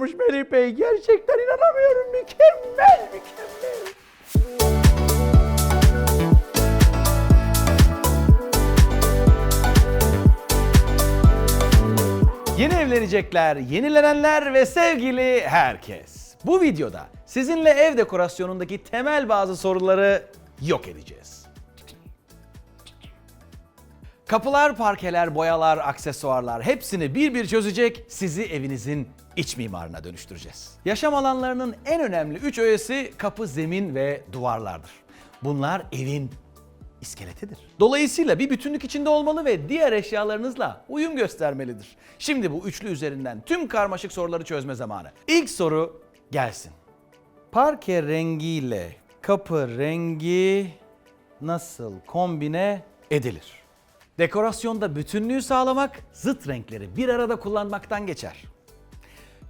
olmuş Melih Bey. Gerçekten inanamıyorum. Mükemmel, mükemmel. Yeni evlenecekler, yenilenenler ve sevgili herkes. Bu videoda sizinle ev dekorasyonundaki temel bazı soruları yok edeceğiz. Kapılar, parkeler, boyalar, aksesuarlar hepsini bir bir çözecek, sizi evinizin iç mimarına dönüştüreceğiz. Yaşam alanlarının en önemli üç öğesi kapı, zemin ve duvarlardır. Bunlar evin iskeletidir. Dolayısıyla bir bütünlük içinde olmalı ve diğer eşyalarınızla uyum göstermelidir. Şimdi bu üçlü üzerinden tüm karmaşık soruları çözme zamanı. İlk soru gelsin. Parke rengiyle kapı rengi nasıl kombine edilir? Dekorasyonda bütünlüğü sağlamak, zıt renkleri bir arada kullanmaktan geçer.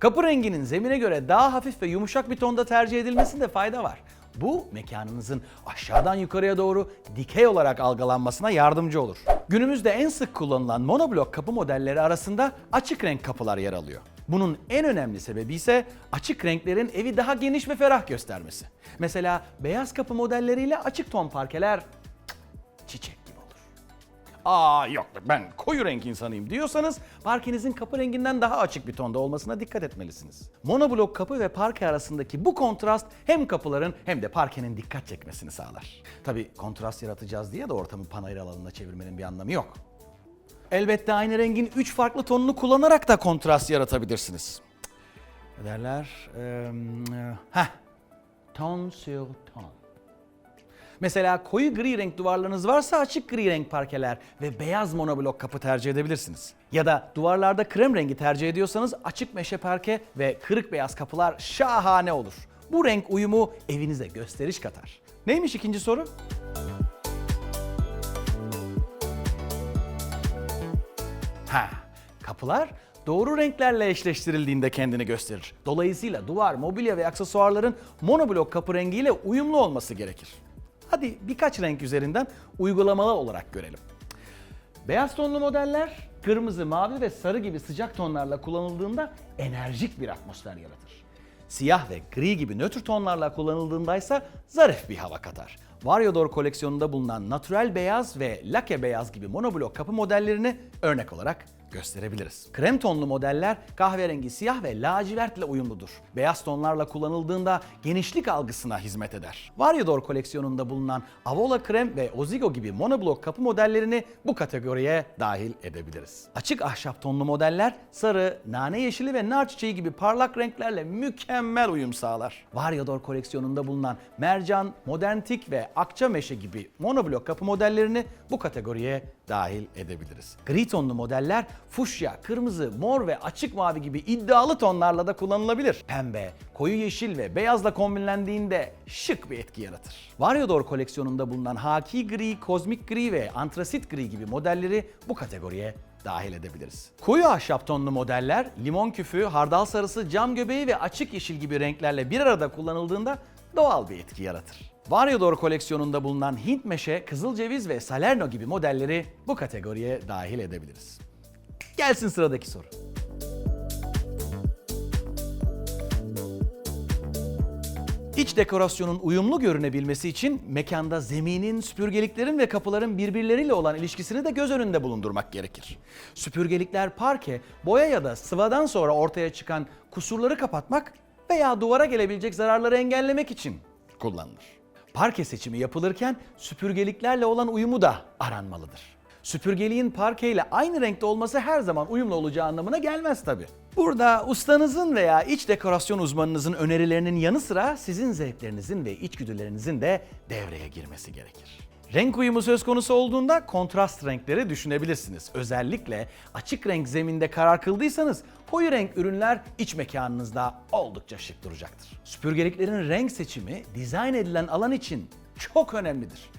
Kapı renginin zemine göre daha hafif ve yumuşak bir tonda tercih edilmesinde fayda var. Bu mekanınızın aşağıdan yukarıya doğru dikey olarak algılanmasına yardımcı olur. Günümüzde en sık kullanılan monoblok kapı modelleri arasında açık renk kapılar yer alıyor. Bunun en önemli sebebi ise açık renklerin evi daha geniş ve ferah göstermesi. Mesela beyaz kapı modelleriyle açık ton parkeler çiçek. Aa yok ben koyu renk insanıyım diyorsanız parkenizin kapı renginden daha açık bir tonda olmasına dikkat etmelisiniz. Monoblok kapı ve parke arasındaki bu kontrast hem kapıların hem de parkenin dikkat çekmesini sağlar. Tabi kontrast yaratacağız diye de ortamı panayır alanına çevirmenin bir anlamı yok. Elbette aynı rengin 3 farklı tonunu kullanarak da kontrast yaratabilirsiniz. Ne derler? Ee, heh. Ton sur ton. Mesela koyu gri renk duvarlarınız varsa açık gri renk parkeler ve beyaz monoblok kapı tercih edebilirsiniz. Ya da duvarlarda krem rengi tercih ediyorsanız açık meşe parke ve kırık beyaz kapılar şahane olur. Bu renk uyumu evinize gösteriş katar. Neymiş ikinci soru? Ha, kapılar doğru renklerle eşleştirildiğinde kendini gösterir. Dolayısıyla duvar, mobilya ve aksesuarların monoblok kapı rengiyle uyumlu olması gerekir. Hadi birkaç renk üzerinden uygulamalı olarak görelim. Beyaz tonlu modeller kırmızı, mavi ve sarı gibi sıcak tonlarla kullanıldığında enerjik bir atmosfer yaratır. Siyah ve gri gibi nötr tonlarla kullanıldığında ise zarif bir hava katar. Variodor koleksiyonunda bulunan natural beyaz ve lake beyaz gibi monoblok kapı modellerini örnek olarak gösterebiliriz. Krem tonlu modeller kahverengi, siyah ve lacivertle uyumludur. Beyaz tonlarla kullanıldığında genişlik algısına hizmet eder. Variodor koleksiyonunda bulunan Avola krem ve Ozigo gibi monoblok kapı modellerini bu kategoriye dahil edebiliriz. Açık ahşap tonlu modeller sarı, nane yeşili ve nar çiçeği gibi parlak renklerle mükemmel uyum sağlar. Variodor koleksiyonunda bulunan mercan, moderntik ve akça meşe gibi monoblok kapı modellerini bu kategoriye dahil edebiliriz. Gri tonlu modeller fuşya, kırmızı, mor ve açık mavi gibi iddialı tonlarla da kullanılabilir. Pembe, koyu yeşil ve beyazla kombinlendiğinde şık bir etki yaratır. Variodor koleksiyonunda bulunan haki gri, kozmik gri ve antrasit gri gibi modelleri bu kategoriye dahil edebiliriz. Koyu ahşap tonlu modeller limon küfü, hardal sarısı, cam göbeği ve açık yeşil gibi renklerle bir arada kullanıldığında doğal bir etki yaratır. Variodor koleksiyonunda bulunan Hint meşe, kızıl ceviz ve Salerno gibi modelleri bu kategoriye dahil edebiliriz. Gelsin sıradaki soru. İç dekorasyonun uyumlu görünebilmesi için mekanda zeminin, süpürgeliklerin ve kapıların birbirleriyle olan ilişkisini de göz önünde bulundurmak gerekir. Süpürgelikler parke, boya ya da sıvadan sonra ortaya çıkan kusurları kapatmak veya duvara gelebilecek zararları engellemek için kullanılır. Parke seçimi yapılırken süpürgeliklerle olan uyumu da aranmalıdır. Süpürgeliğin parke ile aynı renkte olması her zaman uyumlu olacağı anlamına gelmez tabi. Burada ustanızın veya iç dekorasyon uzmanınızın önerilerinin yanı sıra sizin zevklerinizin ve içgüdülerinizin de devreye girmesi gerekir. Renk uyumu söz konusu olduğunda kontrast renkleri düşünebilirsiniz. Özellikle açık renk zeminde karar kıldıysanız koyu renk ürünler iç mekanınızda oldukça şık duracaktır. Süpürgeliklerin renk seçimi dizayn edilen alan için çok önemlidir.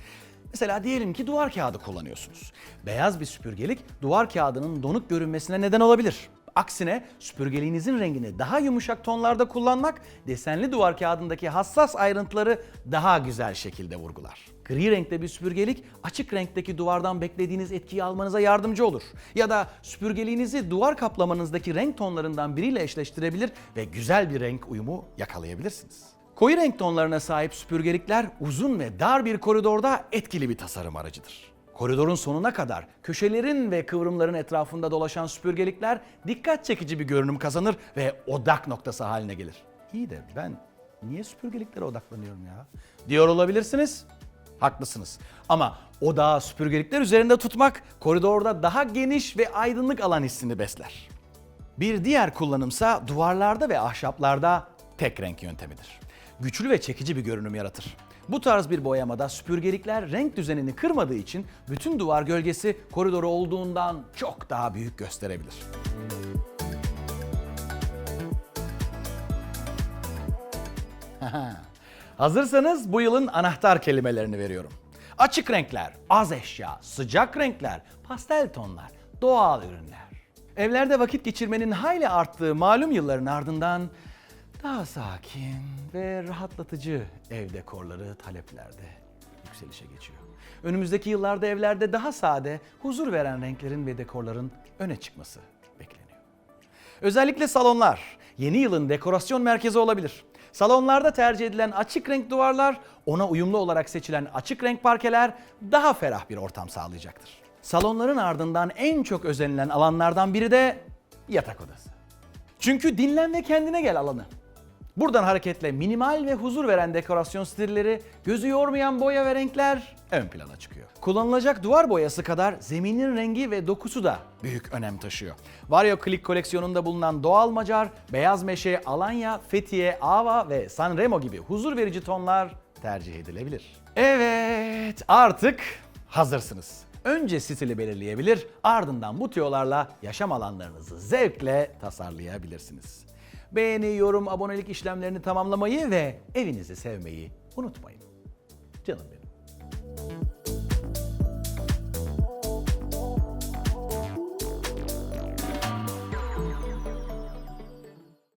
Mesela diyelim ki duvar kağıdı kullanıyorsunuz. Beyaz bir süpürgelik duvar kağıdının donuk görünmesine neden olabilir. Aksine süpürgeliğinizin rengini daha yumuşak tonlarda kullanmak desenli duvar kağıdındaki hassas ayrıntıları daha güzel şekilde vurgular. Gri renkte bir süpürgelik açık renkteki duvardan beklediğiniz etkiyi almanıza yardımcı olur. Ya da süpürgeliğinizi duvar kaplamanızdaki renk tonlarından biriyle eşleştirebilir ve güzel bir renk uyumu yakalayabilirsiniz. Koyu renk tonlarına sahip süpürgelikler uzun ve dar bir koridorda etkili bir tasarım aracıdır. Koridorun sonuna kadar köşelerin ve kıvrımların etrafında dolaşan süpürgelikler dikkat çekici bir görünüm kazanır ve odak noktası haline gelir. İyi de ben niye süpürgeliklere odaklanıyorum ya? Diyor olabilirsiniz. Haklısınız. Ama odağı süpürgelikler üzerinde tutmak koridorda daha geniş ve aydınlık alan hissini besler. Bir diğer kullanımsa duvarlarda ve ahşaplarda tek renk yöntemidir. Güçlü ve çekici bir görünüm yaratır. Bu tarz bir boyamada süpürgelikler renk düzenini kırmadığı için bütün duvar gölgesi koridoru olduğundan çok daha büyük gösterebilir. Hazırsanız bu yılın anahtar kelimelerini veriyorum. Açık renkler, az eşya, sıcak renkler, pastel tonlar, doğal ürünler. Evlerde vakit geçirmenin hayli arttığı malum yılların ardından daha sakin ve rahatlatıcı ev dekorları taleplerde yükselişe geçiyor. Önümüzdeki yıllarda evlerde daha sade, huzur veren renklerin ve dekorların öne çıkması bekleniyor. Özellikle salonlar yeni yılın dekorasyon merkezi olabilir. Salonlarda tercih edilen açık renk duvarlar, ona uyumlu olarak seçilen açık renk parkeler daha ferah bir ortam sağlayacaktır. Salonların ardından en çok özenilen alanlardan biri de yatak odası. Çünkü dinlen ve kendine gel alanı. Buradan hareketle minimal ve huzur veren dekorasyon stilleri, gözü yormayan boya ve renkler ön plana çıkıyor. Kullanılacak duvar boyası kadar zeminin rengi ve dokusu da büyük önem taşıyor. Vario Click koleksiyonunda bulunan doğal macar, beyaz meşe, alanya, fethiye, ava ve sanremo gibi huzur verici tonlar tercih edilebilir. Evet, artık hazırsınız. Önce stili belirleyebilir, ardından bu tüyolarla yaşam alanlarınızı zevkle tasarlayabilirsiniz. Beğeni, yorum, abonelik işlemlerini tamamlamayı ve evinizi sevmeyi unutmayın. Canım benim.